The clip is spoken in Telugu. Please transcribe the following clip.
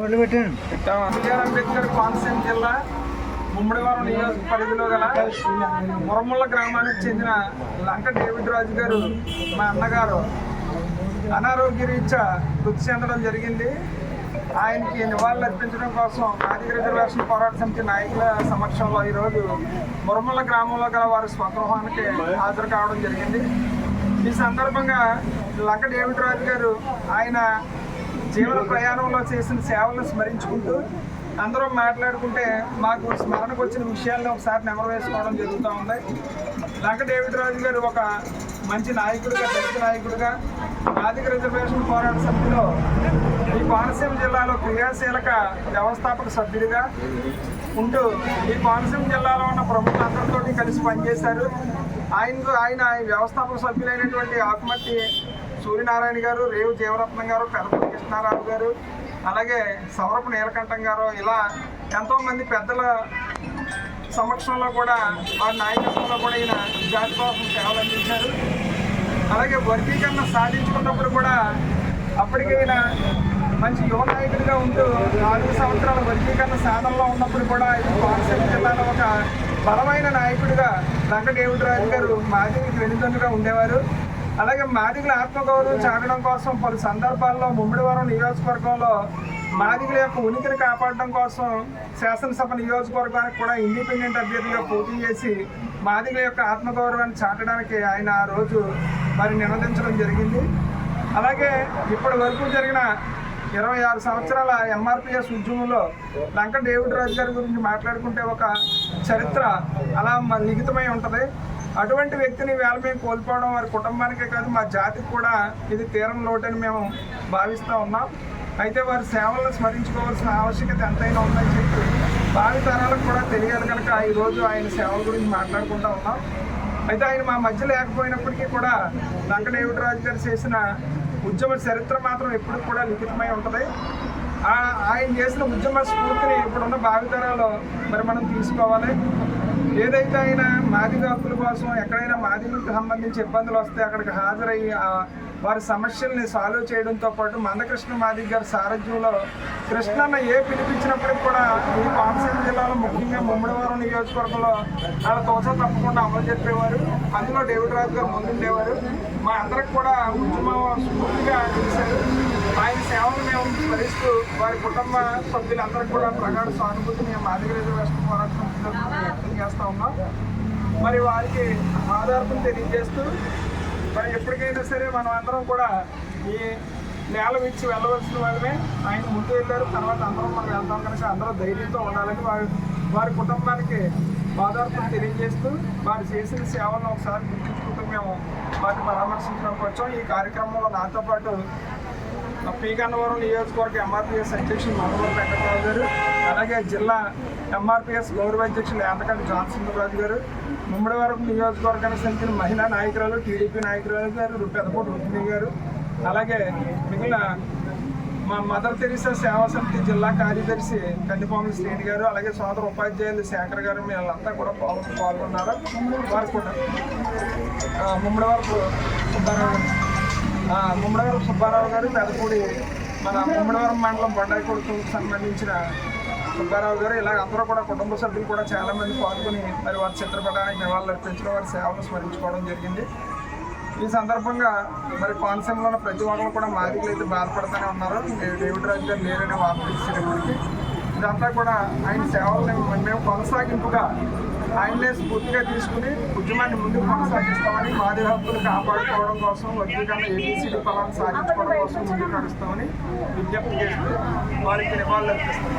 మొదలుపెట్టాను బిఆర్ అంబేద్కర్ కోనసీమ జిల్లా ముమ్మడివారం నియోజక పరిధిలో గల మురముళ్ళ గ్రామానికి చెందిన లంక డేవిడ్ రాజు గారు మా అన్నగారు అనారోగ్య రీత్యా మృతి చెందడం జరిగింది. ఆయనకి నివాళులు అర్పించడం కోసం ఆదిగ రిజర్వేషన్ పోరాట సమితి నాయకుల సమక్షంలో ఈరోజు మురమల్ల గ్రామంలో గల వారి స్వగృహానికి హాజరు కావడం జరిగింది. ఈ సందర్భంగా లంక డేవిడ్ రాజు గారు ఆయన జీవన ప్రయాణంలో చేసిన సేవలను స్మరించుకుంటూ అందరం మాట్లాడుకుంటే మాకు స్మరణకు వచ్చిన విషయాలను ఒకసారి నెమరు వేసుకోవడం జరుగుతూ ఉంది. లంక డేవిడ్ రాజు గారు ఒక మంచి నాయకుడిగా దళిత నాయకుడిగా ఆర్థిక రిజర్వేషన్ పోరాట సమితిలో ఈ కోనసీమ జిల్లాలో క్రియాశీలక వ్యవస్థాపక సభ్యుడిగా ఉంటూ ఈ కోనసీమ జిల్లాలో ఉన్న ప్రముఖులందరితో కలిసి పనిచేశారు. ఆయనకు ఆయన వ్యవస్థాపక సభ్యులైనటువంటి ఆకుమట్టి సూర్యనారాయణ గారు రేవు జీవరత్నం గారు పెదపూడి కృష్ణారావు గారు అలాగే సౌరభ నీలకంఠం గారు ఇలా ఎంతోమంది పెద్దల సమక్షంలో కూడా వారి నాయకత్వంలో కూడా ఈయన జాతి కోసం సేవలు అందించారు. అలాగే వర్గీకరణ సాధించుకున్నప్పుడు కూడా అప్పటికైనా మంచి యువ నాయకుడిగా ఉంటూ నాలుగు సంవత్సరాల వర్గీకరణ సాధనలో ఉన్నప్పుడు కూడా ఈ కోనసీమ జిల్లాలో ఒక బలమైన నాయకుడిగా లంక రాజు గారు మాజీ వెనుదండుగా ఉండేవారు. అలాగే మాదిగల ఆత్మగౌరవం చాటడం కోసం పలు సందర్భాల్లో ముమ్మిడివరం నియోజకవర్గంలో మాదిగల యొక్క ఉనికిని కాపాడడం కోసం శాసనసభ నియోజకవర్గానికి కూడా ఇండిపెండెంట్ అభ్యర్థిగా పోటీ చేసి మాదిగల యొక్క ఆత్మగౌరవాన్ని చాటడానికి ఆయన ఆ రోజు మరి నినదించడం జరిగింది. అలాగే ఇప్పటి వరకు జరిగిన ఇరవై ఆరు సంవత్సరాల ఎంఆర్పిఎస్ ఉద్యమంలో లంక డేవిడ్ రాజు గారి గురించి మాట్లాడుకుంటే ఒక చరిత్ర అలా మరి లిఖితమై ఉంటుంది. అటువంటి వ్యక్తిని వేళ మేము కోల్పోవడం వారి కుటుంబానికే కాదు మా జాతికి కూడా ఇది తీరం లోటని మేము భావిస్తూ ఉన్నాం. అయితే వారి సేవలను స్మరించుకోవాల్సిన ఆవశ్యకత ఎంతైనా ఉందని చెప్పి భావి తరాలకు కూడా తెలియాలి కనుక ఈరోజు ఆయన సేవల గురించి మాట్లాడుకుంటూ ఉన్నాం. అయితే ఆయన మా మధ్య లేకపోయినప్పటికీ కూడా లంక రాజు గారు చేసిన ఉద్యమ చరిత్ర మాత్రం ఎప్పుడు కూడా లిఖితమై ఉంటుంది. ఆయన చేసిన ఉద్యమ స్ఫూర్తిని ఇప్పుడున్న భావితరాలు మరి మనం తీసుకోవాలి. ఏదైతే ఆయన మాదిగ హక్కుల కోసం ఎక్కడైనా మాదిగలకు సంబంధించి ఇబ్బందులు వస్తే అక్కడికి హాజరయ్యి వారి సమస్యల్ని సాల్వ్ చేయడంతో పాటు మందకృష్ణ మాదిక్ గారి సారథ్యంలో కృష్ణన్న ఏ పిలిపించినప్పటికి కూడా ఈ కోనసీమ జిల్లాలో ముఖ్యంగా ముమ్మడివారం నియోజకవర్గంలో వాళ్ళ తోచ తప్పకుండా అమలు చెప్పేవారు అందులో డేవిడ్ రాజు గారు ముందుండేవారు. మా అందరికి కూడా ఉద్యమం స్ఫూర్తిగా తెలిసారు ఆయన సేవలు మేము స్మరిస్తూ వారి కుటుంబ సభ్యులందరికీ కూడా ప్రగాఢ సానుభూతి మేము మాదిగ రిజర్వేషన్ పోరాటం వ్యక్తం చేస్తా ఉన్నాం. మరి వారికి ఆధారపం తెలియజేస్తూ మరి ఎప్పటికైనా సరే మనం అందరం కూడా ఈ నేల విడిచి వెళ్ళవలసిన వాళ్ళమే. ఆయన ముందు వెళ్ళారు తర్వాత అందరం మనం వెళ్తాం కనుక అందరూ ధైర్యంతో ఉండాలని వారి వారి కుటుంబానికి బాధార్థం తెలియజేస్తూ వారు చేసిన సేవలను ఒకసారి గుర్తించుకుంటూ మేము వారిని పరామర్శించడానికి వచ్చాం. ఈ కార్యక్రమంలో నాతో పాటు పీ గన్నవరం నియోజకవర్గ ఎంఆర్పిఎస్ అధ్యక్షులు మనోహర్ వెంకట్రావు గారు అలాగే జిల్లా ఎంఆర్పిఎస్ గౌరవ అధ్యక్షులు యాంతకంటి జాన్సన్ రాజు గారు ముమ్మడివరం నియోజకవర్గానికి చెందిన మహిళా నాయకురాలు టీడీపీ నాయకురాలు గారు పెద్దపూడి రుక్మిణి గారు అలాగే మిగిలిన మా మదర్ తెరిసా సేవా సమితి జిల్లా కార్యదర్శి కందిపాముల శ్రేణి గారు అలాగే సోదర ఉపాధ్యాయులు శేఖర్ గారు వీళ్ళంతా కూడా పాల్గొ పాల్గొన్నారు. వారు కూడా ముమ్మడి వరకు ముమ్మడవరం సుబ్బారావు గారు పెదపూడి మన ముమ్మడవరం మండలం బండాయి సంబంధించిన సుబ్బారావు గారు ఇలాగ అందరూ కూడా కుటుంబ సభ్యులు కూడా చాలా మంది పాల్గొని మరి వారి చిత్రపటానికి నివాళులు అర్పించడం వారి సేవలు స్మరించుకోవడం జరిగింది. ఈ సందర్భంగా మరి కోనసీమలో ఉన్న ప్రతి ఒక్కరు కూడా మాదిగలు అయితే బాధపడుతూనే ఉన్నారు. డే- డేవిడ్ రాజు గారు లేరనే వార్త ఇచ్చినప్పటికీ ఇదంతా కూడా ఆయన సేవల్ని మేము కొనసాగింపుగా ఆయన్నే స్ఫూర్తిగా తీసుకుని ఉద్యమాన్ని ముందుకు కొనసాగిస్తామని మాదిగ హక్కులు కాపాడుకోవడం కోసం వర్గీకరణ ఏబీసీడీ ఫలాన్ని సాధించుకోవడం కోసం ముందుకు నడుస్తామని విజ్ఞప్తి చేస్తూ వారికి నివాళులు అర్పిస్తాం